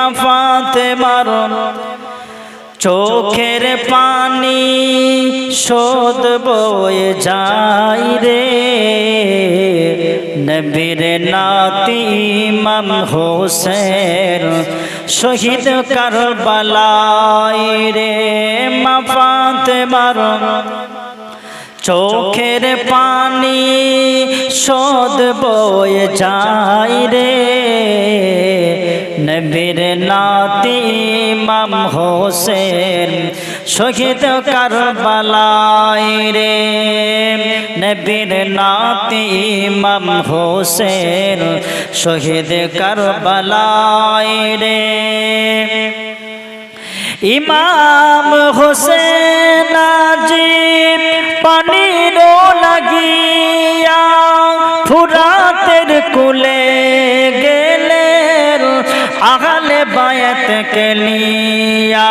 মাফাতে মারণ, চোখের পানি শোধ বয়ে যাই রে। নবীর নাতি ইমাম হোসেন শহীদ কারবালাই রে, মাফাতে মারণ চোখের পানি শোধ বয়ে যায় রে। নবীর নাতি ইমাম হোসেন শহীদ কারবালাই রে। নবীর নাতি ইমাম হোসেন শহীদ কারবালাই রে। ইমাম হোসেন আজিব পানির লাগিয়া ফুরাতের কুলে গেলেন আগালে বায়াত কেলিয়া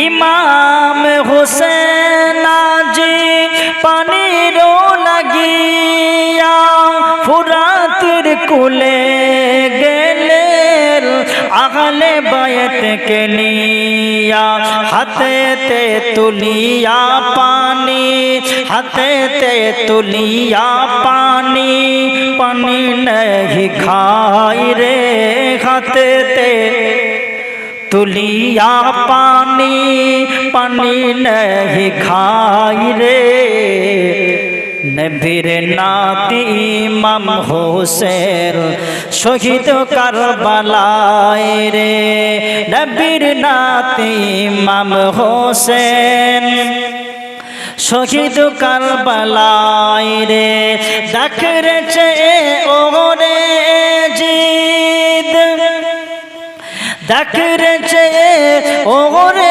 ইমাম হোসেন আজিব পানির লাগিয়া ফুরাতের কুলে আহলে বয়তকে নিয়া হাতেতে তুলিয়া পানি হাতেতে তুলিয়া পানি পানি নেহি খাই রে হাতেতে তুলিয়া পানি পানি নেহি খাই রে। নবীর নাতি ইমাম হোসেন শহীদ কারবালায় রে। নবীর নাতি ইমাম হোসেন শহীদ কারবালায় রে। দেখরেছে ওরে জিদ। দেখরেছে ওরে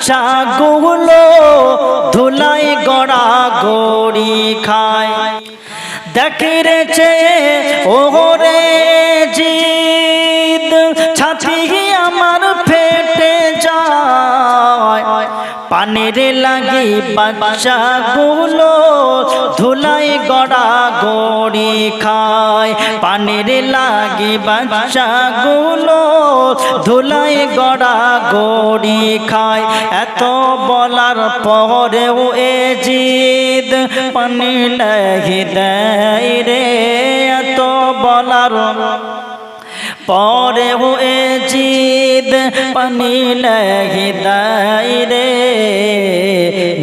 বাচ্চা গুলো ধুলাই গড়া গড়ি খায়। দেখে রেছে ওরে জিদ পানির লাগি বাচ্চা গুলো ধুলাই গড়া গড়ি খায়। পানির লাগি বাচ্চা গুলো ধুলাই গড়া গড়ি খায়। এত বলার পরেও এ জিদ পানি লাগি দেয় রে। এত বলার পরে হুয়ে জিদ পানি লাগি দাই রে।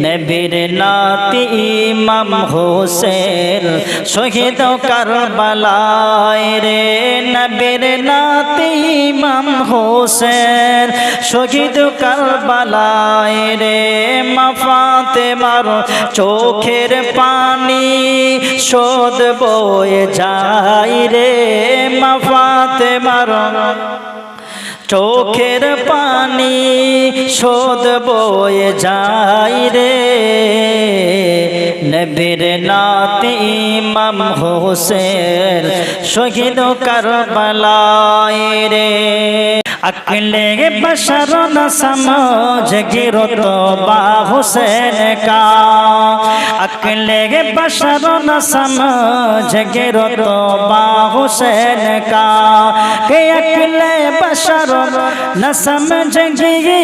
নবীর নাতি ইমাম হোসেন শহীদ কারবালায় রে। নবীর নাতি ইমাম হোসেন শহীদ কারবালায় রে মাফাতে মারো, চোখের পানি শোধ বয়ে যায় রে মাফাতে মারো। চোখের পানি শোধ বয়ে যায় রে নবীর নাতি ইমাম হোসেন শহীদ কারবালায় রে। اکلے بشر نہ سمجھ گرو تو با حسین کا اکلے بشر نہ سمجھ گرو تو با حسین کا کہ اکلے بشر نہ سمجھ گی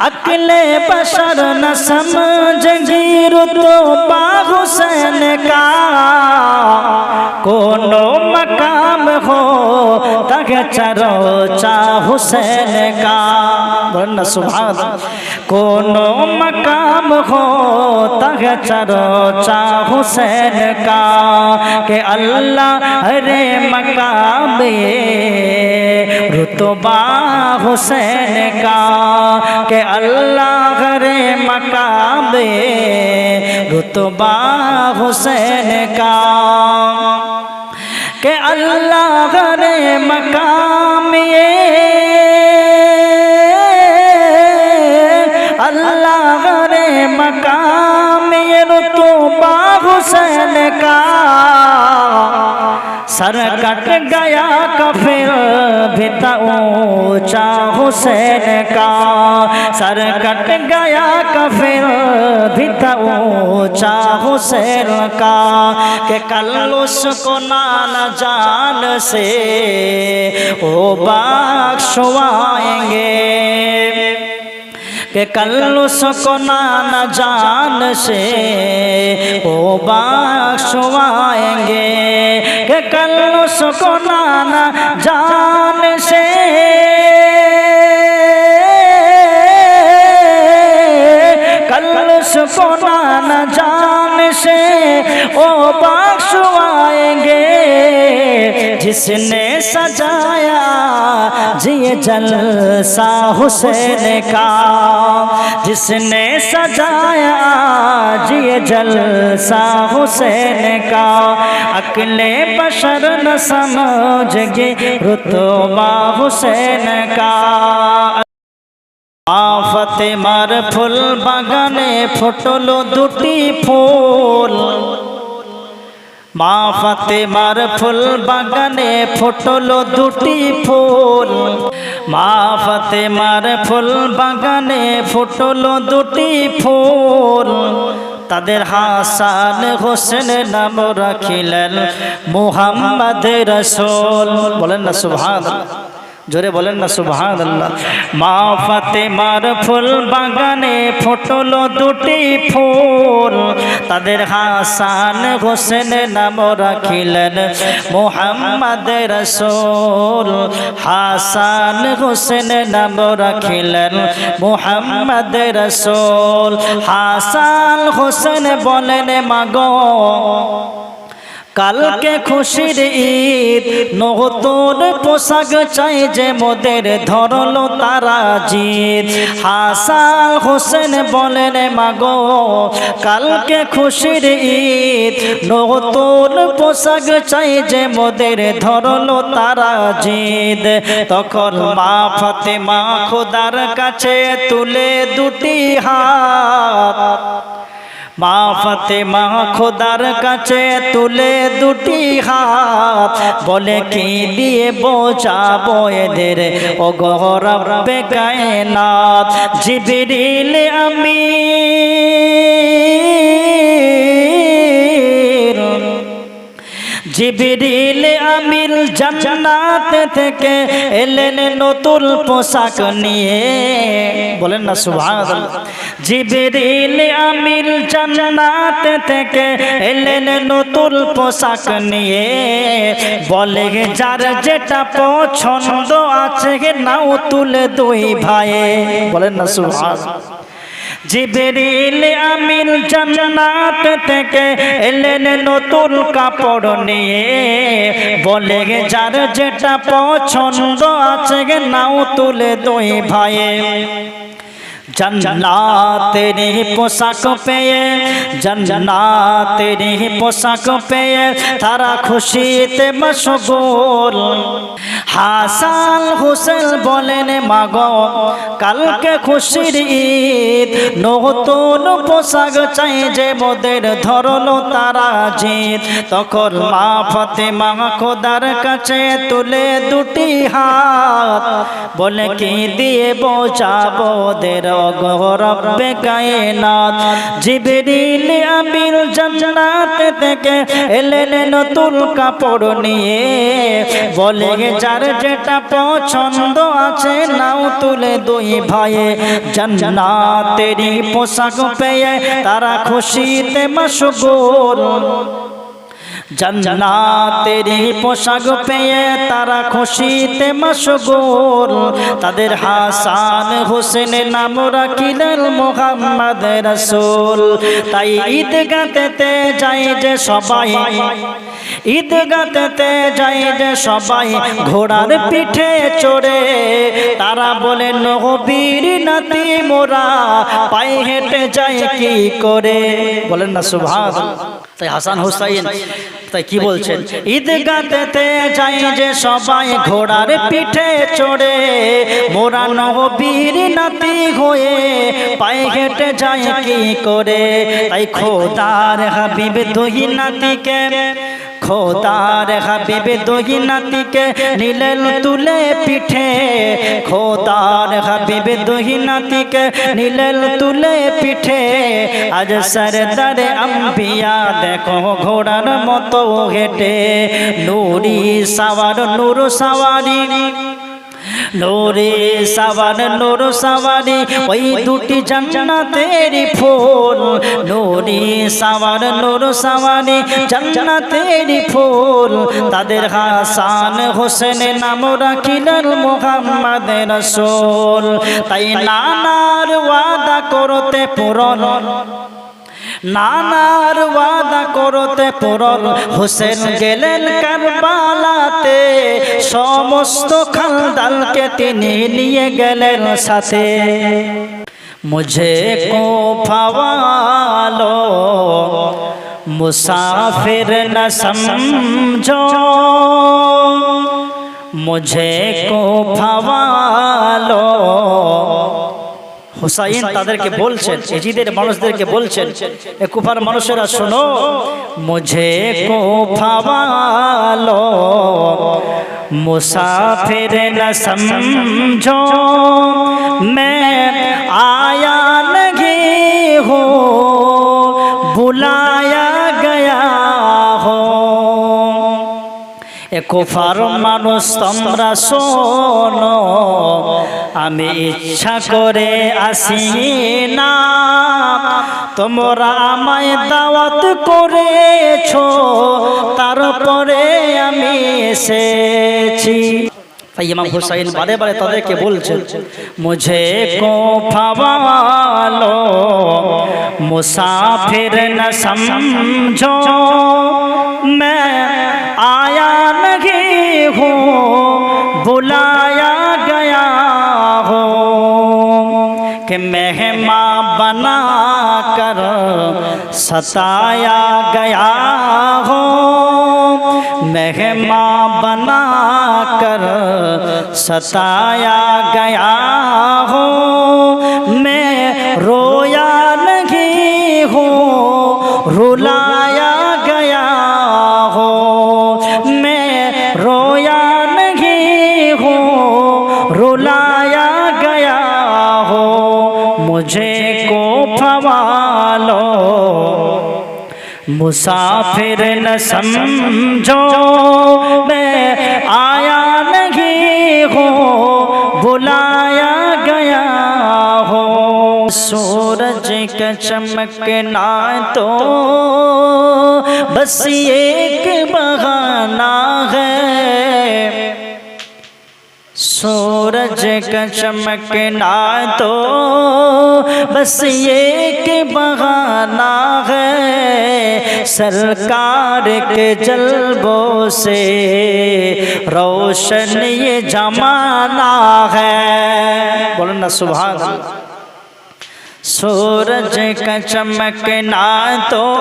اکلے بشر نہ سمجھ رتبہ حسین کا کونو مقام ہو تگ چروچا حسین کا ورنہ سبحان کونو مقام ہو تگ چروچا حسین کا کہ اللہ رے مقام رتبہ حسین کا کہ اللہ رے مقام رتبہ حسین کا، کہ اللہ نے مقام یہ، اللہ نے مقام یہ رتبہ حسین کا۔ सर कट गया कफिर भिता ऊंचा हुसैन का सर कट गया कफिर भिता ऊंचा हुसैन का के कल उसको नान जान से ओ کہ کل اس کو نہ جان سے او بخشوائیں گے کہ کل اس کو نہ جان سے کل اس کو نہ جان سے او بخش جس نے سجایا جی جلسہ حسین کا، جس نے سجایا جی جلسہ حسین کا۔ عقل بشر نہ سمجھ گے رتبہ حسین کا۔ آفت مر پھل بگنے پھٹلو دوٹی پھول۔ মা ফাতেমার ফুল বাগানে ফোটল দুটি ফুল। মা ফাতেমার ফুল বাগানে ফোটল দুটি ফুল। তাদের হাসান হোসেন নাম রাখিলেন মুহাম্মদ রসুল। বলেন না সুবহান জোরে বলেন না সুবহান আল্লাহ মা ফাতেমার ফুল বাগানে ফুটলো দুটি ফুল। তাদের হাসান হোসেন নাম রাখিলেন মোহাম্মদ রসুল। হাসান হোসেন নাম রাখিলেন মোহাম্মদ রসুল। হাসান হোসেন বলেন, মাগো। কালকে খুশির ঈদ নতুন পোশাক চাই যে মোদের ধরলো তারা জিদ। হাসান হোসেন বলেন মাগো কালকে খুশির ঈদ নতুন পোশাক চাই যে মোদের ধরলো তারা জিদ। তখন মা ফাতেমা খোদার কাছে তুলে দুটি হাত। মা ফাতেমা খোদার কাছে তুলে দুটি হাত। বলে, কি দিয়ে বোঝাবো এদের? ও গৌরবে কায়নাত, জিবিরিল আমি জিবিরিল আমির জান্নাত থেকে এলেন নতুন পোশাক নিয়ে। বলেন না, সুবহানাল্লাহ। জিবিরিল আমির জান্নাত থেকে এলেন নতুন পোশাক নিয়ে। বলে, যার যেটা পছন্দ আছে নাও তুলে দুই ভাই বলেন না, সুবহানাল্লাহ। জিবরিল আমিন জান্নাত থেকে এলেন নতুন কাপড় নিয়ে। বলে, যার যেটা পছন্দ আছে নাও তুলে দুই ভাইয়ে। জন্নাতেরি পোশাক পেয়ে, জন্নাতেরি পোশাক পেয়ে তারা খুশিতে মশগুল। হাসান হোসেন বলেন, মাগ, কালকে খুশির ঈদ, নতুন পোশাক চাই যে মোদের ধরলো তারা জিত তখন মা ফতেমা খোদার কাছে তুলে দুটি হাত, বলে, কি দিয়ে বোঝাবো দের গৌরবে কায়নাত জিবরিল আমির জান্নাত থেকে এলেন নতুন কাপড় নিয়ে। বলে, যার যেটা পছন্দ আছে নাও তুলে দুই ভাইয়ে। জান্নাতেরই পোশাক তারা খুশিতে মশগুল জান্নাতেরই পোশাক পেয়ে তারা খুশিতে মশগুল। তাদের হাসান হোসেন নাম রাখিলেন মোহাম্মদ রসুল। তাই ঈদগাতে যাই যে সবাই ঈদগাতে যাই যে সবাই ঘোড়ার পিঠে চড়ে, তারা বলে, নবীর নাতি মোরা পায়ে হেঁটে যায় কি করে? বলেন না সুভাষ তাই হাসান হুসাইন, তাই কি বলছেন? ঈদগাতে যাই যে সবাই ঘোড়ার পিঠে চড়ে, মোরা নবীর নাতি হয়ে পায়ে হেঁটে যায় কি করে? তাই খোদার হাবিব তুই নাতিকে খোদার হাবিবে দুই নাতিকে নিলেন তুলে পিঠে। খোদার হাবিবে দুই নাতিকে নিলেন তুলে পিঠে। আজ সরদারে আম্বিয়া দেখো ঘোড়ার মতো হেঁটে। নুরি সাওয়ার, নূর সাওয়ারি। নোরে সাবান, নোর সাবারি ওই দুটি জান্নাতের ফুল। নোরে সাবান, নোর সাবারি জান্নাতের ফুল। তাদের হাসান হোসেন নাম রাখিলেন মোহাম্মদ রসুল। তাই নানার ওয়াদা করতে পূরণ। নানার ওয়াদা করতে পুরন হোসেন গেলেন কারবালাতে। সমস্ত খালদালকে তিনি নিয়ে গেলেন সাথে। মুঝে কো ফাওয়ালো মুসাফির না সমঝো। মুঝে কো ফাওয়ালো হুসাইন তাদেরকে বলছেন এজিদের মানুষদেরকে বলছেন, এ কুফার মানুষেরা শোনো, মুঝে কোফাওয়ালো মুসাফির مسافر نہ سمجھو میں آیا نہیں ہو بلایا কুফার মানুষ তোমরা শোনো আমি ইচ্ছা করে আসি না তোমরা আমায় দাওয়াত করেছো তারপরে আমি এসেছি তাই ইমাম হুসাইন বারে বারে তাদেরকে বলছেন মুঝে কো ফাওয়ালো মুসাফির ন সমঝো मैं आया بلایا گیا ہو کہ مہماں بنا کر ستایا گیا ہو۔ مہماں بنا کر ستایا گیا مسافر نہ سمجھو، میں آیا نہیں ہوں، بلایا گیا ہو سورج کا چمکنا تو بس ایک بہانہ ہے۔ سورج کا چمکنا تو بس یہ کہ بہانا ہے۔ سرکار کے جلبوں سے روشن یہ جمانا ہے۔ بولنا سبحان اللہ۔ سورج کا چمکنا تو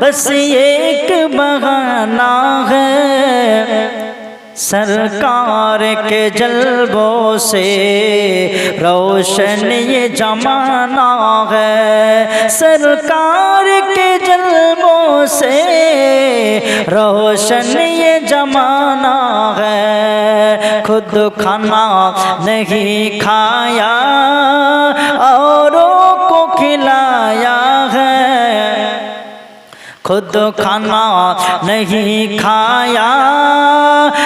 بس ایک بغانہ ہے۔ سرکار کے جلبوں سے روشن یہ جمانہ ہے۔ سرکار کے جلبوں سے روشن یہ جمانہ ہے۔ خود کھانا نہیں کھایا اور خود کھانا نہیں کھایا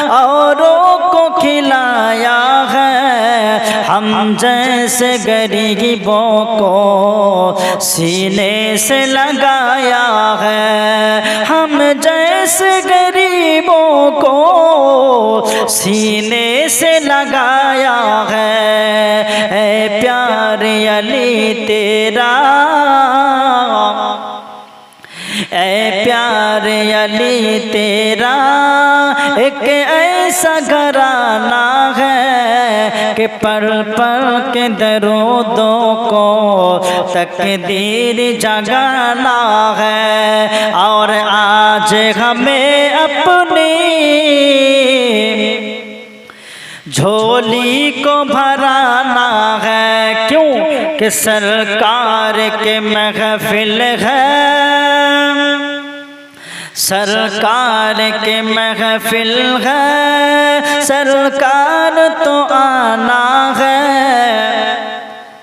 اوروں کو کھلایا ہے۔ ہم جیسے غریبوں کو سینے سے لگایا ہے۔ ہم جیسے غریبوں کو سینے سے لگایا ہے۔ اے پیار علی، تیرا اے پیار علی تیرا، ایک ایسا گھرانا ہے کہ پڑھ پڑھ کے درودوں کو تقدیر جگانا ہے۔ اور آج ہمیں اپنی جھولی کو بھرانا ہے۔ کہ سرکار کے محفل ہے۔ سرکار کے محفل ہے۔ سرکار تو آنا ہے۔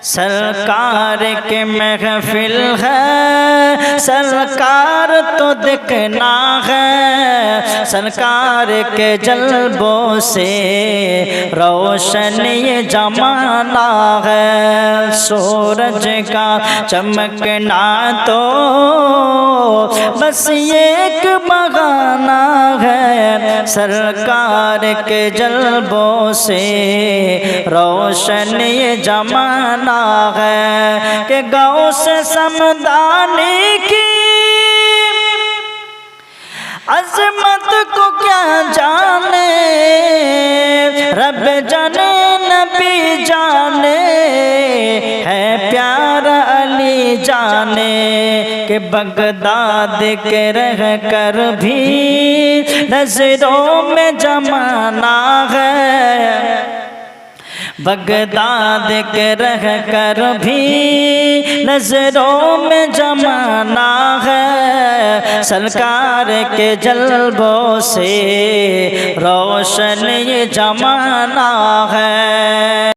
سرکار کے محفل ہے۔ سرکار تو دکھنا ہے۔ سرکار کے جلبوں سے روشن یہ جمانہ ہے۔ سورج کا چمکنا تو بس ایک مغانا ہے۔ سرکار کے جلبوں سے روشن یہ جمانہ داغ ہے کہ گاؤں سے سمدانی کی عظمت کو کیا جانے؟ رب جانے نبی جانے، ہے پیار علی جانے کہ بغداد کے رہ کر بھی نظروں میں جمانا ہے۔ بغداد کے رہ کر بھی نظروں میں جمانا ہے۔ سلکار کے جلبوں سے روشن یہ جمانا ہے۔